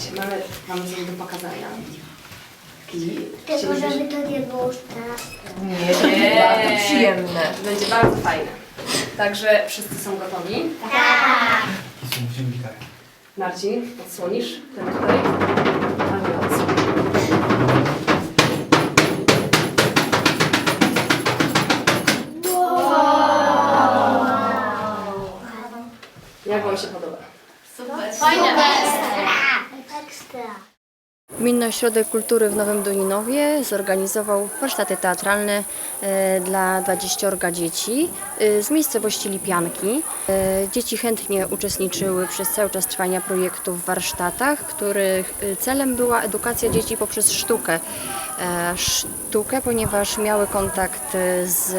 Słuchajcie, mamy, mamy coś do pokazania. I Tylko chcielibyśmy- żeby to nie było straszne. Nie, Bardzo przyjemne. Będzie bardzo fajne. Także wszyscy są gotowi. Gitarę. Marcin, odsłonisz ten tutaj. Gminny Ośrodek Kultury w Nowym Doninowie zorganizował warsztaty teatralne e, dla 20 dzieci e, z miejscowości Lipianki. E, Dzieci chętnie uczestniczyły przez cały czas trwania projektu w warsztatach, których celem była edukacja dzieci poprzez sztukę. Sztukę, ponieważ miały kontakt z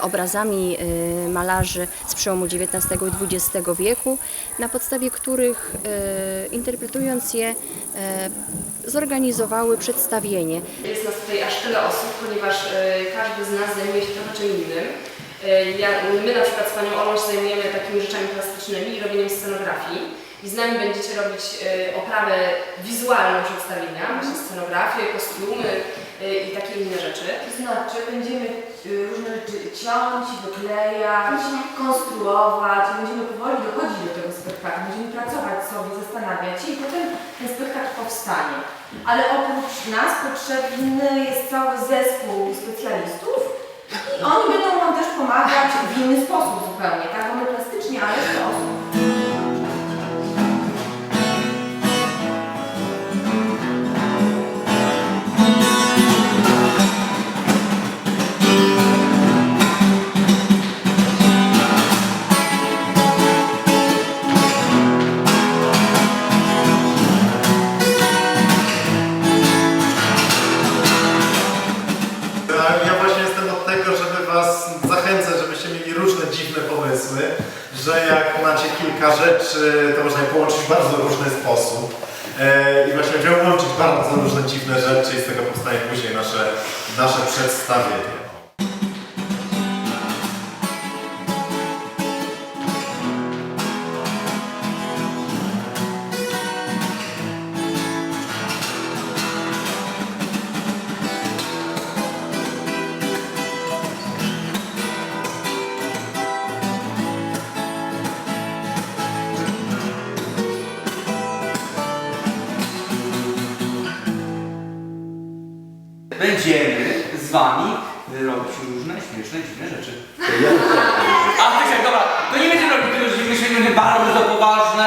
obrazami malarzy z przełomu XIX i XX wieku, na podstawie których interpretując je zorganizowały przedstawienie. Jest nas tutaj aż tyle osób, ponieważ e, każdy z nas zajmuje się trochę czym innym. E, ja, my na przykład z Panią Olą się zajmujemy takimi rzeczami plastycznymi i robieniem scenografii. I z nami będziecie robić e, oprawę wizualną przedstawienia, właśnie scenografię, kostiumy i takie inne rzeczy. To znaczy będziemy y, różne rzeczy ciąć, wyklejać, konstruować i będziemy powoli dochodzić do tego spektaklu, będziemy pracować sobie, zastanawiać się i potem ten spektakl powstanie. Ale oprócz nas potrzebny jest cały zespół specjalistów i oni będą nam też pomagać w inny sposób zupełnie, tak? Bo my plastycznie, ale w nasze, przedstawienie. Wami robić różne śmieszne, dziwne rzeczy. A ty dobra, to nie będziemy robić tylko dziwne, śmieszne, bardzo poważne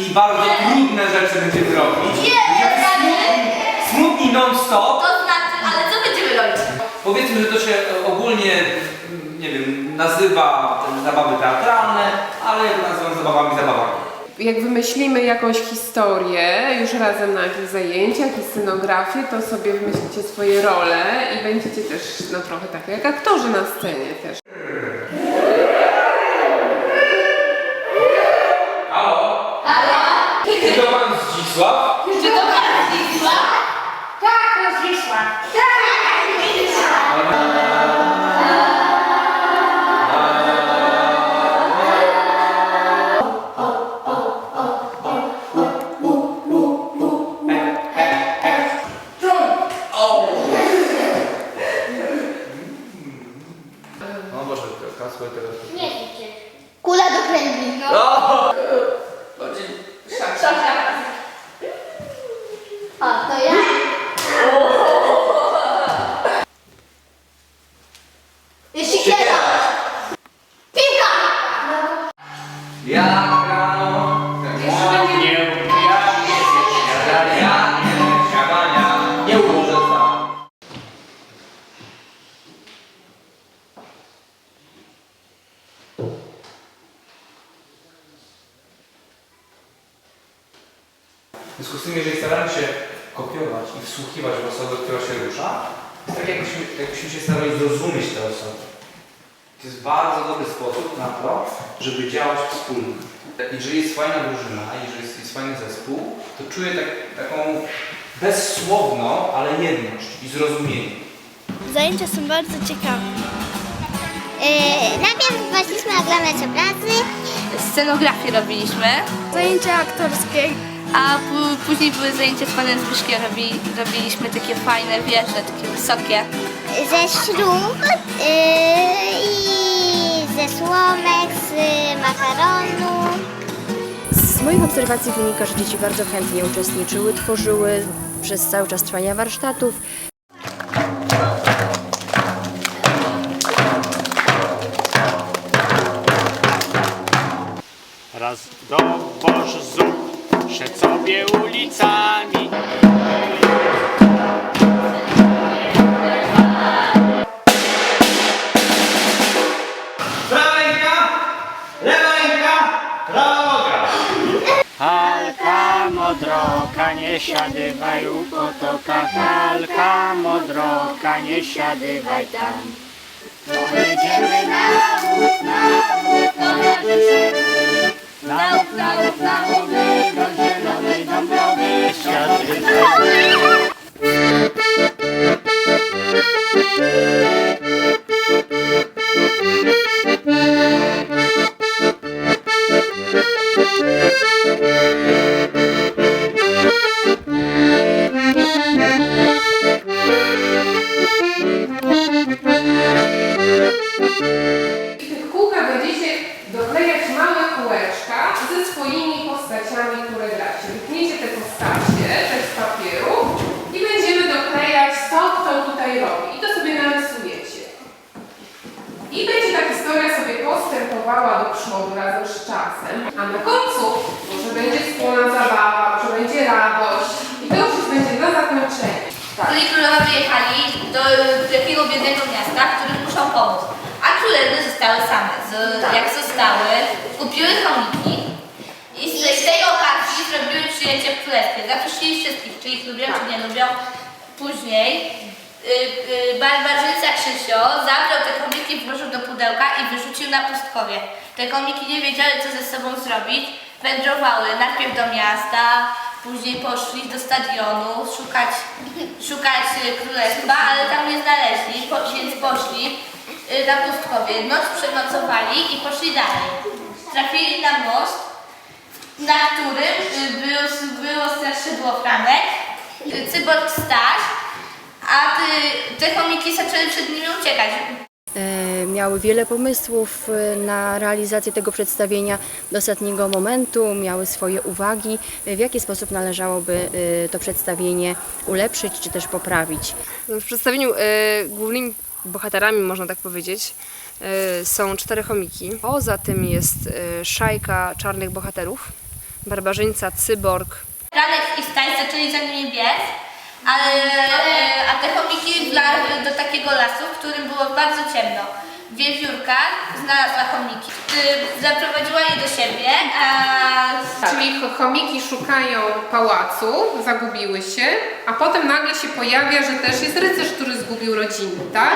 i bardzo trudne rzeczy będziemy robić. Będziemy smutni, smutni non-stop. To znaczy, ale co będziemy robić? Powiedzmy, że to się e, ogólnie, nie wiem, nazywa e, zabawy teatralne, ale ja to nazywam zabawami zabawami. Jak wymyślimy jakąś historię już razem na jakichś zajęciach i scenografię, to sobie wymyślicie swoje role i będziecie też no trochę tak jak aktorzy na scenie też. Halo? Halo? Czy to pan Zdzisław? Czy to prawdziwa? Tak, rozwisła. No związku z tym, jeżeli staramy się kopiować i wsłuchiwać w osobę, która się rusza, to jest tak jakbyśmy, jakbyśmy się starali zrozumieć tę osobę. To jest bardzo dobry sposób na to, żeby działać wspólnie. Jeżeli jest fajna drużyna, jeżeli jest, jest fajny zespół, to czuję tak, taką bezsłowną, ale jedność i zrozumienie. Zajęcia są bardzo ciekawe. Yy, najpierw poszliśmy oglądać obrazy. Scenografię robiliśmy. Zajęcia aktorskie A pó- później były zajęcia z panem Zbyszkiem, robi, robiliśmy takie fajne wieże, takie wysokie. Ze śrub yy, i ze słomek, z makaronu. Z moich obserwacji wynika, że dzieci bardzo chętnie uczestniczyły, tworzyły przez cały czas trwania warsztatów. Nie siadywaj u potoka. Halka modroka, nie siadywaj tam. Pojedziemy na łuk, na łuk, do Jarzyszewny. Na łuk, na łuk, na łowy, będziecie doklejać małe kółeczka ze swoimi postaciami, które gracie. Wytniecie te postacie też z papieru i będziemy doklejać to, kto tutaj robi. I to sobie narysujecie. I będzie ta historia sobie postępowała do przodu razem z czasem. A na końcu może będzie wspólna zabawa, może będzie radość. I to już będzie na zakończenie. Tak. Króli królowa wyjechali do takiego biednego miasta, którym muszą pomóc. Królewny zostały same. Z, Jak zostały, kupiły chomiki i z, z tej okazji zrobiły przyjęcie w królestwie. Zaprosili wszystkich, czy ich lubią, czy nie lubią. Później y, y, barbarzyńca Krzysio zabrał te chomiki, włożył do pudełka i wyrzucił na pustkowie. Te chomiki nie wiedziały, co ze sobą zrobić. Wędrowały najpierw do miasta, później poszli do stadionu szukać, szukać y, królestwa, ale tam nie znaleźli, po, więc poszli na pustkowie. Noc przenocowali i poszli dalej. Trafili na most, na którym y, było, było straszydło Franek, y, cyborg Staś, a ty, te chomiki zaczęły przed nimi uciekać. E, Miały wiele pomysłów e, na realizację tego przedstawienia do ostatniego momentu, miały swoje uwagi, w jaki sposób należałoby e, to przedstawienie ulepszyć czy też poprawić. W przedstawieniu e, głównymi bohaterami, można tak powiedzieć, e, są cztery chomiki. Poza tym jest e, szajka czarnych bohaterów, barbarzyńca, cyborg, Franek i Staś zaczęli za nimi biec, ale, e, a te chomiki do takiego lasu, w którym było bardzo ciemno. Wiewiórka znalazła chomiki, y, zaprowadziła je do siebie, a Czyli cho- chomiki szukają pałacu, zagubiły się, a potem nagle się pojawia, że też jest rycerz, który zgubił rodzinę, tak?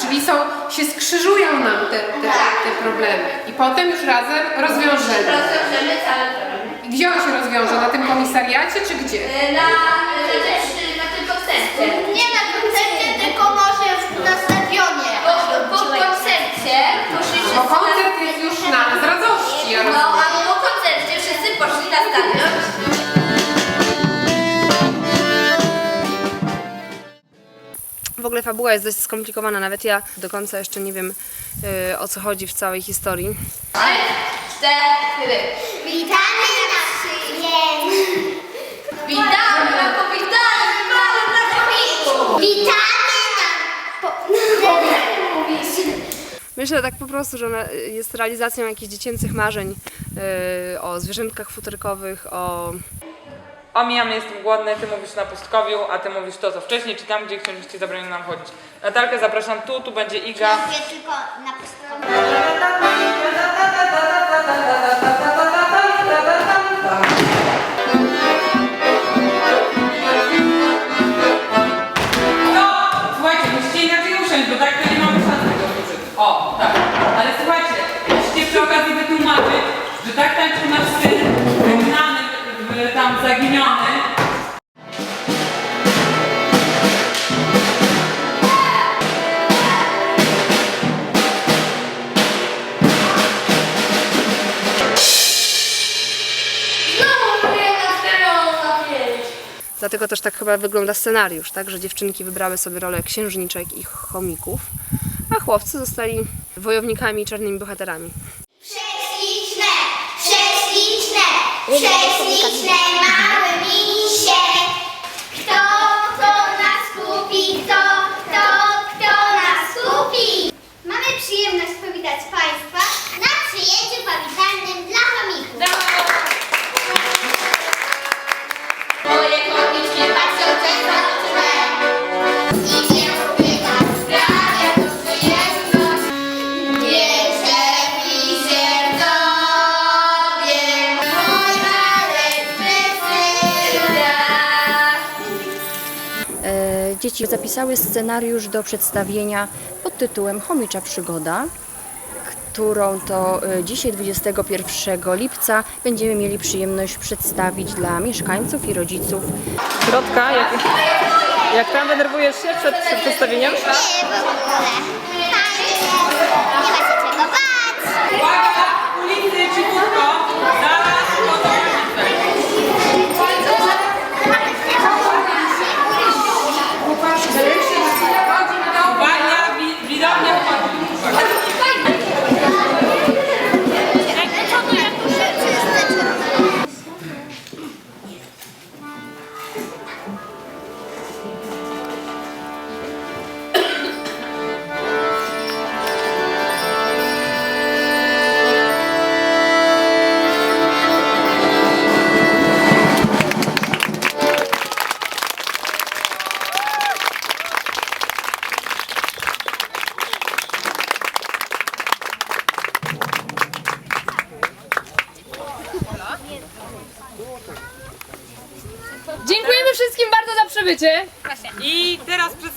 Czyli są, się skrzyżują nam te, te, te problemy i potem już razem rozwiążemy. rozwiążemy cały problem. I Gdzie on się rozwiąże? Na tym komisariacie czy gdzie? Y, Na, też y, na tym koncercie. Nie na koncercie, tylko może w- na stadionie. Po, po koncercie poszli Bo koncert jest już na z radości, ja no, rozumiem. a po koncercie wszyscy poszli na stadion. W ogóle fabuła jest dość skomplikowana, nawet ja do końca jeszcze nie wiem e, o co chodzi w całej historii. Cztery. Witamy na przyjemnie. Witamy na balu dla chomików. Witamy Myślę tak po prostu, że ona jest realizacją jakichś dziecięcych marzeń e, o zwierzętkach futerkowych, o Omijam, jestem głodny, ty mówisz na pustkowiu, a ty mówisz to, co wcześniej, czy tam, gdzie księżyście zabronił nam chodzić. Natalkę zapraszam tu, tu będzie Iga. Mówię tylko na pustkowie. przy okazji wytłumaczyć, że tak tańczył nasz syn, wygnany, e, tam zaginiony, Dlatego też tak chyba wygląda scenariusz, tak? że dziewczynki wybrały sobie rolę księżniczek i chomików, a chłopcy zostali wojownikami i czarnymi bohaterami. Prześliczne, prześliczne, prześliczne małe misie. Kto, kto nas kupi, kto, kto, kto nas kupi? Mamy przyjemność powitać Państwa na przyjęciu powitalnym dla zapisały scenariusz do przedstawienia pod tytułem Chomicza Przygoda, którą to e, dzisiaj 21 lipca będziemy mieli przyjemność przedstawić dla mieszkańców i rodziców Środka, jak, jak tam denerwujesz się przed, przed przedstawieniem? Nie, w ogóle. Fajnie, nie ma się czego bać.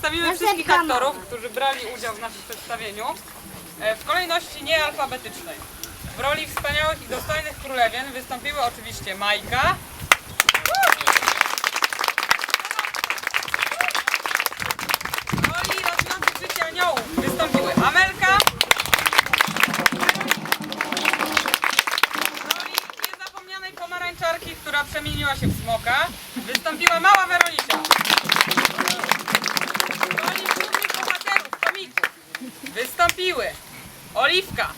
Przedstawimy wszystkich aktorów, którzy brali udział w naszym przedstawieniu e, w kolejności niealfabetycznej. W roli wspaniałych i dostojnych królewien wystąpiły oczywiście Majka, w roli ratujących życie aniołów wystąpiły Amelka, w roli niezapomnianej pomarańczarki, która przemieniła się w smoka, wystąpiła mała Weronisia. Wystąpiły. Oliwka,